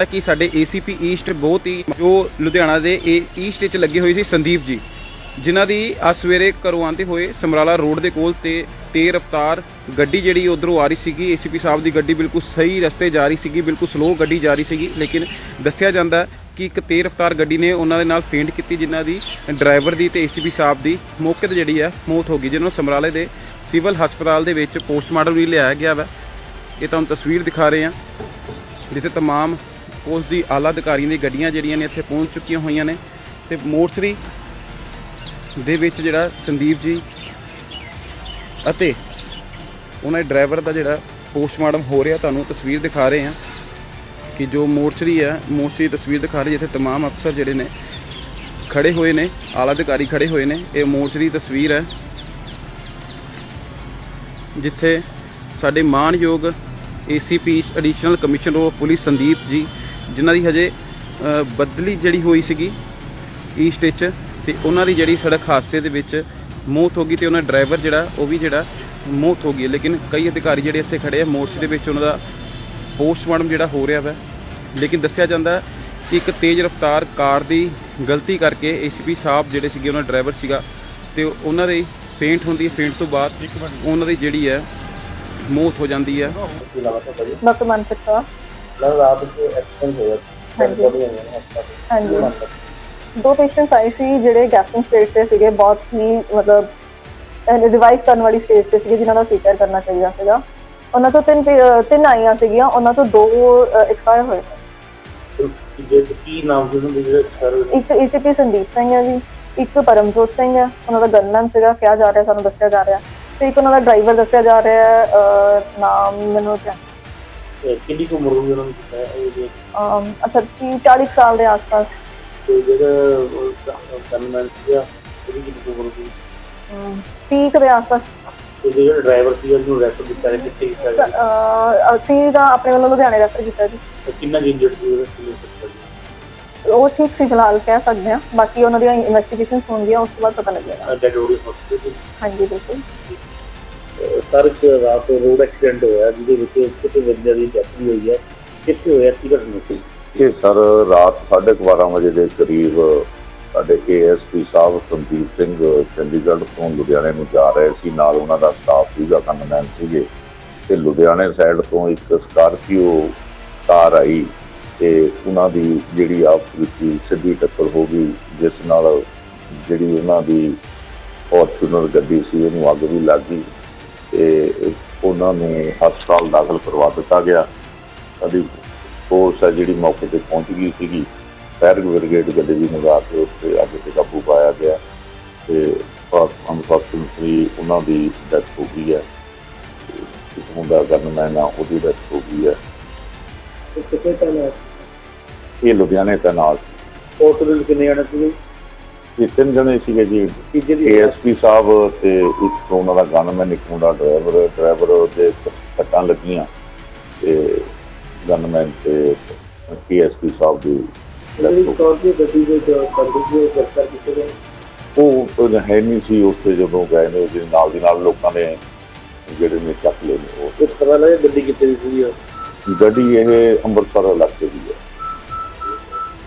ਕਿ ਸਾਡੇ ACP East ਬਹੁਤ ਹੀ ਜੋ ਲੁਧਿਆਣਾ ਦੇ ਈਸਟ ਵਿੱਚ ਲੱਗੇ ਹੋਏ ਸੀ ਸੰਦੀਪ ਜੀ ਜਿਨ੍ਹਾਂ ਦੀ ਅੱਜ ਸਵੇਰੇ ਘਰੋਂ ਆਉਂਦੇ ਹੋਏ ਸਮਰਾਲਾ ਰੋਡ ਦੇ ਕੋਲ ਤੇ ਤੇਜ਼ ਰਫ਼ਤਾਰ ਗੱਡੀ ਜਿਹੜੀ ਉਧਰੋਂ ਆ ਰਹੀ ਸੀਗੀ ACP ਸਾਹਿਬ ਦੀ ਗੱਡੀ ਬਿਲਕੁਲ ਸਹੀ ਰਸਤੇ ਜਾ ਰਹੀ ਸੀਗੀ ਬਿਲਕੁਲ ਸਲੋ ਗੱਡੀ ਜਾ ਰਹੀ ਸੀਗੀ ਲੇਕਿਨ ਦੱਸਿਆ ਜਾਂਦਾ ਹੈ ਕਿ ਇੱਕ ਤੇਜ਼ ਰਫ਼ਤਾਰ ਗੱਡੀ ਨੇ ਉਹਨਾਂ ਦੇ ਨਾਲ ਫੇਂਟ ਕੀਤੀ ਜਿਨ੍ਹਾਂ ਦੀ ਡਰਾਈਵਰ ਦੀ ਤੇ ACP ਸਾਹਿਬ ਦੀ ਮੌਕੇ ਤੇ ਜਿਹੜੀ ਹੈ ਮੌਤ ਹੋ ਗਈ ਜਿਹਨਾਂ ਨੂੰ ਸਮਰਾਲੇ ਦੇ ਸਿਵਲ ਹਸਪਤਾਲ ਦੇ ਵਿੱਚ ਪੋਸਟਮਾਰਟਮ ਲਈ ਲਿਆਇਆ ਗਿਆ ਵਾ ਇਹ ਤੁਹਾਨੂੰ ਤਸਵੀਰ ਦਿਖਾ ਰਹੇ ਹਾਂ ਜਿੱਥੇ तमाम ਪੁਲਿਸ ਦੀ ਆਲਾ ਅਧਿਕਾਰੀਆਂ ਦੀ ਗੱਡੀਆਂ ਜਿਹੜੀਆਂ ਨੇ ਇੱਥੇ ਪਹੁੰਚ ਚੁੱਕੀਆਂ ਹੋਈਆਂ ਨੇ ਤੇ ਮੋਰਚਰੀ ਦੇ ਵਿੱਚ ਜਿਹੜਾ ਸੰਦੀਪ ਜੀ ਅਤੇ ਉਹਨਾਂ ਦੇ ਡਰਾਈਵਰ ਦਾ ਜਿਹੜਾ ਪੋਸਟਮਾਰਟਮ ਹੋ ਰਿਹਾ ਤੁਹਾਨੂੰ ਤਸਵੀਰ ਦਿਖਾ ਰਹੇ ਹਾਂ ਕਿ ਜੋ ਮੋਰਚਰੀ ਹੈ ਮੋਰਚਰੀ ਦੀ ਤਸਵੀਰ ਦਿਖਾ ਰਹੀ ਜਿੱਥੇ तमाम ਅਫਸਰ ਜਿਹੜੇ ਨੇ ਖੜੇ ਹੋਏ ਨੇ ਆਲਾ ਅਧਿਕਾਰੀ ਖੜੇ ਹੋਏ ਨੇ ਇਹ ਮੋਰਚਰੀ ਦੀ ਤਸਵੀਰ ਹੈ ਜਿੱਥੇ ਸਾਡੇ ਮਾਨਯੋਗ ACP additional commissioner of police Sandeep ji ਜਿਨ੍ਹਾਂ ਦੀ ਹਜੇ ਬਦਲੀ ਜਿਹੜੀ ਹੋਈ ਸੀਗੀ ਈਸਟ ਵਿੱਚ ਤੇ ਉਹਨਾਂ ਦੀ ਜਿਹੜੀ ਸੜਕ ਹਾਦਸੇ ਦੇ ਵਿੱਚ ਮੌਤ ਹੋ ਗਈ ਤੇ ਉਹਨਾਂ ਡਰਾਈਵਰ ਜਿਹੜਾ, ਉਹ ਵੀ ਜਿਹੜਾ ਮੌਤ ਹੋ ਗਈ ਹੈ। ਲੇਕਿਨ ਕਈ ਅਧਿਕਾਰੀ ਜਿਹੜੇ ਇੱਥੇ ਖੜੇ ਆ, ਮੋਰਚੇ ਦੇ ਵਿੱਚ ਉਹਨਾਂ ਦਾ ਪੋਸਟਮਾਰਟਮ ਜਿਹੜਾ ਹੋ ਰਿਹਾ ਵਾ। ਲੇਕਿਨ ਦੱਸਿਆ ਜਾਂਦਾ ਕਿ ਇੱਕ ਤੇਜ਼ ਰਫ਼ਤਾਰ ਕਾਰ ਦੀ ਗਲਤੀ ਕਰਕੇ ACP ਸਾਹਿਬ ਜਿਹੜੇ ਸੀਗੇ, ਉਹਨਾਂ ਡਰਾਈਵਰ ਸੀਗਾ ਤੇ ਉਹਨਾਂ ਦੇ ਪੇਂਟ ਹੁੰਦੀ ਹੈ। ਪੇਂਟ ਤੋਂ ਬਾਅਦ ਉਹਨਾਂ ਦੀ ਜਿਹੜੀ ਹੈ, ਮੌਤ ਹੋ ਜਾਂਦੀ ਹੈ। ਡਾਕਟਰ ਮਨਪ੍ਰੀਤ ਨਾਲ ਰਾਤ ਨੂੰ ਐਕਸੀਡੈਂਟ ਹੋਇਆ ਹਾਂਜੀ। ਬੋਡੀ ਹੋਈ ਹੈ ਹਾਂਜੀ। ਦੋ ਪੇਸ਼ੈਂਟਸ ਆਏ ਸੀ ਜਿਹੜੇ ਗੈਸਟਿੰਗ ਸਟੇਜ ਤੇ ਸੀਗੇ ਬਹੁਤ ਹੀ ਮਤਲਬ ਰਿਵਾਈਵ ਕਰਨ ਵਾਲੀ ਸਟੇਜ ਤੇ ਸੀਗੇ ਜਿਨ੍ਹਾਂ ਦਾ ਸੀਕਰ ਕਰਨਾ ਚਾਹੀਦਾ ਸੀਗਾ। ਉਹਨਾਂ ਤੋਂ ਤਿੰਨ ਪੇ- ਅਹ ਤਿੰਨ ਆਈਆਂ ਸੀਗੀਆਂ ਉਹਨਾਂ ਤੋਂ ਦੋ ਐਕਸਪਾਇਰ ਹੋਏ ਜੇ ਕੀ ਨਾਮ ਸੀ ਉਹਨਾਂ ਦੇ ਜਿਹੜੇ ਸਰ ਇੱਕ ਏਸੀਪੀ ਸੰਦੀਪ ਸਿੰਘ ਹੈ ਜੀ ਇੱਕ ਪਰਮਜੋਤ ਸਿੰਘ ਹੈ ਉਹਨਾਂ ਦਾ ਗਨਮੈਨ ਸੀਗਾ ਕਿਹਾ ਜਾ ਰਿਹਾ ਸਾਨੂੰ ਦੱਸਿਆ ਜਾ ਰਿਹਾ। ਤੇ ਇੱਕ ਉਹਨਾਂ ਦਾ ਡਰਾਈਵਰ ਦੱਸਿਆ ਜਾ ਰਿਹਾ ਹੈ, ਅਹ, ਨਾਮ ਮੈਨੂੰ ਕਿੰਨੀ ਕੁ ਉਮਰ ਹੋਈ ਉਹਨਾਂ ਦੀ ਹੈ ਇਹ ਜੇ ਅਮ, ਅੱਛਾ 30 40 ਸਾਲ ਦੇ ਆਸ-ਪਾਸ? ਤੇ ਜਿਹੜਾ ਗਨਮੈਨ ਸੀਗਾ ਉਹਦੀ ਕਿੰਨੀ ਕੁ ਉਮਰ ਅਮ, 30 ਕੁ ਦੇ ਆਸ-ਪਾਸ। ਤੇ ਜਿਹੜਾ ਡਰਾਈਵਰ ਸੀ ਉਹਨੂੰ ਰੈਫਰ ਕੀਤਾ ਗਿਆ ਕਿੱਥੇ ਕੀਤਾ ਗਿਆ? ਅਹ, ਅਸੀਂ ਤਾਂ ਆਪਣੇ ਵੱਲੋਂ ਲੁਧਿਆਣੇ ਰੈਫਰ ਕੀਤਾ ਜੀ। ਤੇ ਕਿੰਨਾ ਇੰਜਰਡ ਸੀ ਉਹਦਾ? ਸੀ? ਹਸਪਤਾਲ ਉਹ ਠੀਕ ਸੀ ਫਿਲਹਾਲ ਕਹਿ ਸਕਦੇ ਹਾਂ। ਬਾਕੀ ਉਹਨਾਂ ਦੀਆਂ ਇਨਵੈਸਟੀਗੇਸ਼ਨਸ ਹੋਣਗੀਆਂ ਉਸ ਤੋਂ ਬਾਅਦ ਪਤਾ ਲੱਗੇਗਾ। ਡੈਡ ਬੋਡੀ ਹਸਪਤਾਲ ਹਾਂਜੀ ਬਿਲਕੁਲ। ਸਰ ਇੱਕ ਰਾਤ ਰੋਡ ਐਕਸੀਡੈਂਟ ਹੋਇਆ, ਜਿਹਦੇ ਵਿੱਚ ਕਿਸੇ ਬੰਦੇ ਦੀ ਡੈਥ ਵੀ ਹੋਈ ਹੈ। ਕਿੱਥੇ ਹੋਇਆ, ਕੀ ਘਟਨਾ ਸੀ? ਇਹ ਸਰ ਰਾਤ 12:30 ਵਜੇ ਦੇ ਕਰੀਬ ਸਾਡੇ ਏਐਸਪੀ ਸਾਹਿਬ ਸੰਦੀਪ ਸਿੰਘ ਚੰਡੀਗੜ੍ਹ ਤੋਂ ਲੁਧਿਆਣੇ ਨੂੰ ਜਾ ਰਹੇ ਸੀ। ਨਾਲ ਉਹਨਾਂ ਦਾ ਸਟਾਫ ਸੀਗਾ ਕੰਨਮੈਨ ਸੀਗੇ। ਤੇ ਲੁਧਿਆਣੇ ਸਾਈਡ ਤੋਂ ਇੱਕ ਸਕਾਰਪੀਓ ਕਾਰ ਆਈ ਤੇ ਉਹਨਾਂ ਦੀ ਜਿਹੜੀ ਆਪਸ ਵਿੱਚ ਸਿੱਧੀ ਟੱਕਰ ਹੋ ਗਈ, ਜਿਸ ਨਾਲ ਜਿਹੜੀ ਉਹਨਾਂ ਦੀ ਫੋਰਚੂਨਰ ਗੱਡੀ ਸੀ, ਉਹਨੂੰ ਅੱਗ ਵੀ ਲੱਗ ਗਈ। ਤੇ ਉਹਨਾਂ ਨੂੰ ਹਸਪਤਾਲ ਦਾਖਲ ਕਰਵਾ ਦਿੱਤਾ ਗਿਆ। ਸਾਡੀ ਫੋਰਸ ਹੈ ਜਿਹੜੀ ਮੌਕੇ ਤੇ ਪਹੁੰਚ ਗਈ ਸੀਗੀ। ਫਾਇਰ ਬ੍ਰਿਗੇਡ ਗੱਡੀ ਦੀ ਮੰਗਾ ਕੇ ਉੱਤੇ ਅੱਗ ਤੇ ਕਾਬੂ ਪਾਇਆ ਗਿਆ ਤੇ ਅਨਫੋਰਚੂਨਟਲੀ ਉਹਨਾਂ ਦੀ ਡੈਥ ਹੋ ਗਈ ਹੈ। ਤੇ ਇੱਕ ਮੁੰਡਾ ਗਨਮੈਨ ਆ ਉਹਦੀ ਡੈਥ ਹੋ ਗਈ ਹੈ। ਇਹ ਲੁਧਿਆਣੇ ਦਾ ਨਾਲ ਹਸਪਤਾਲ ਕਿੰਨੇ ਜਾਣੇ ਸੀ ਇਹ ਤਿੰਨ ਜਣੇ ਸੀਗੇ ਜੀ। ਏਐਸਪੀ ਸਾਹਿਬ ਤੇ ਇੱਕ ਉਹਨਾਂ ਦਾ ਗਨਮੈਨ ਇੱਕ ਮੁੰਡਾ ਡਰਾਈਵਰ ਡਰਾਈਵਰ ਦੇ ਸੱਟਾਂ ਲੱਗੀਆਂ ਤੇ ਗਨਮੈਨ ਤੇ ਏਐਸਪੀ ਸਾਹਿਬ ਦੀ ਉਹ ਉਹ ਹੈ ਨਹੀਂ ਸੀ ਉੱਥੇ ਜਦੋਂ ਗਏ ਨੇ ਉਹਦੇ ਨਾਲ ਦੀ ਨਾਲ ਲੋਕਾਂ ਨੇ ਜਿਹੜੇ ਨੇ ਚੱਕ ਲਏ ਨੇ ਕੁਝ ਪਤਾ ਲੱਗਿਆ ਗੱਡੀ ਕਿੱਥੇ ਦੀ ਸੀ ਉਹ? ਗੱਡੀ ਇਹ ਅੰਮ੍ਰਿਤਸਰ ਇਲਾਕੇ ਦੀ ਹੈ।